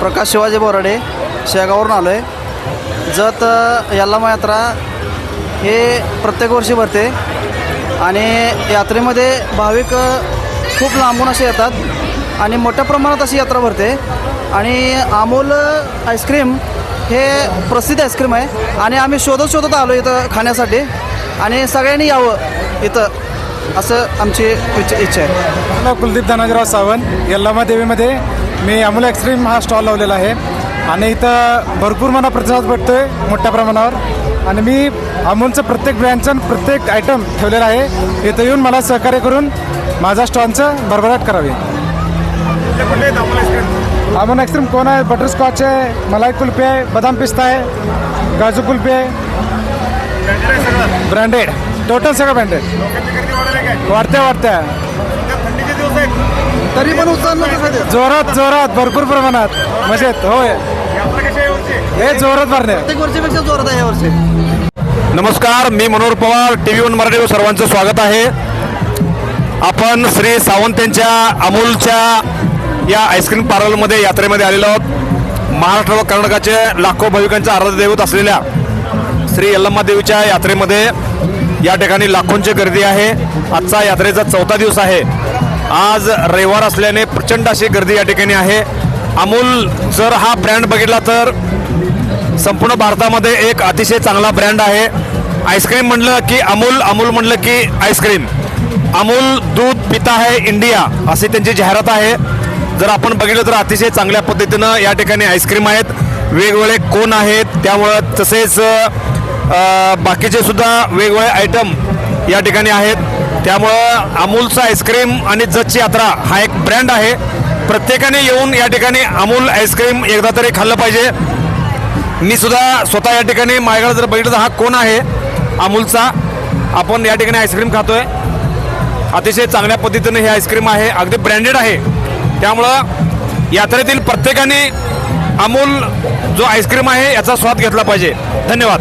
प्रकाश शिवाजी बोराडे शेगावरून आलो आहे जत यल्लामा यात्रा हे प्रत्येक वर्षी भरते. आणि यात्रेमध्ये भाविक खूप लांबून असे येतात आणि मोठ्या प्रमाणात अशी यात्रा भरते. आणि अमोल आईस्क्रीम हे प्रसिद्ध आईस्क्रीम आहे. आणि आम्ही शोधत शोधत आलो इथं खाण्यासाठी. आणि सगळ्यांनी यावं इथं असं आमची इच्छा इच्छा आहे. कुलदीप धनाजीराव सावंत यल्लामा देवीमध्ये मी अमूल एक्स्ट्रीम हा स्टॉल लावलेला आहे. आणि इथं भरपूर मला प्रतिसाद आहे मोठ्या प्रमाणावर. आणि मी अमूलचं प्रत्येक ब्रँडचं प्रत्येक आयटम ठेवलेला आहे. इथं येऊन मला सहकार्य करून माझा स्टॉलचं भरभराट करावी. अमूल एक्स्ट्रीम कोण आहे? बटरस्कॉच आहे मलाई कुल्फी आहे बदाम पिस्ता आहे काजू कुल्फी आहे. ब्रँडेड टोटल सगळं ब्रँडेड वाढत्या वाढत्या. तरी पण ते? जोरात जोरात भरपूर प्रमाणात. मजेत होय. हे जोरात भरणे प्रत्येक वर्षीपेक्षा जोरात आहे यावर्षी नमस्कार मी Manohar Pawar T V one मराठीवर सर्वांचं स्वागत आहे. आपण श्री सावंत यांच्या अमूलच्या या आईस्क्रीम पार्लरमध्ये यात्रेमध्ये आलेलो आहोत. महाराष्ट्र व कर्नाटकाचे लाखो भाविकांचे आराध्य दैवत असलेल्या श्री यल्लम्मा देवीच्या यात्रेमध्ये या ठिकाणी लाखोंची गर्दी आहे. आजचा यात्रेचा चौथा दिवस आहे. आज रविवार असल्याने प्रचंड अशी गर्दी या ठिकाणी आहे. अमूल जर हा ब्रँड बघितला तर संपूर्ण भारतामध्ये एक अतिशय चांगला ब्रँड आहे. आईस्क्रीम म्हणलं की अमूल अमूल म्हणलं की आईस्क्रीम अमूल दूध पिता है इंडिया अशी त्यांची जाहिरात आहे. जर आपण बघितलं तर अतिशय चांगल्या पद्धतीनं या ठिकाणी आईस्क्रीम आहेत. वेगवेगळे कोण आहेत त्यामुळं तसेच बाकीचे सुद्धा वेगवेगळे आयटम या ठिकाणी आहेत. त्यामुळं अमूलचं आईस्क्रीम आणि जजची यात्रा हा एक ब्रँड आहे. प्रत्येकाने येऊन या ठिकाणी अमूल आईस्क्रीम एकदा तरी खाल्लं पाहिजे. मी सुद्धा स्वतः या ठिकाणी माझ्याकडे जर बघितलं तर हा कोण आहे? अमूलचा. आपण या ठिकाणी आईस्क्रीम खातोय. अतिशय चांगल्या पद्धतीने हे आईस्क्रीम आहे. अगदी ब्रँडेड आहे. त्यामुळं यात्रेतील प्रत्येकाने अमूल जो आईस्क्रीम आहे याचा स्वाद घेतला पाहिजे. धन्यवाद.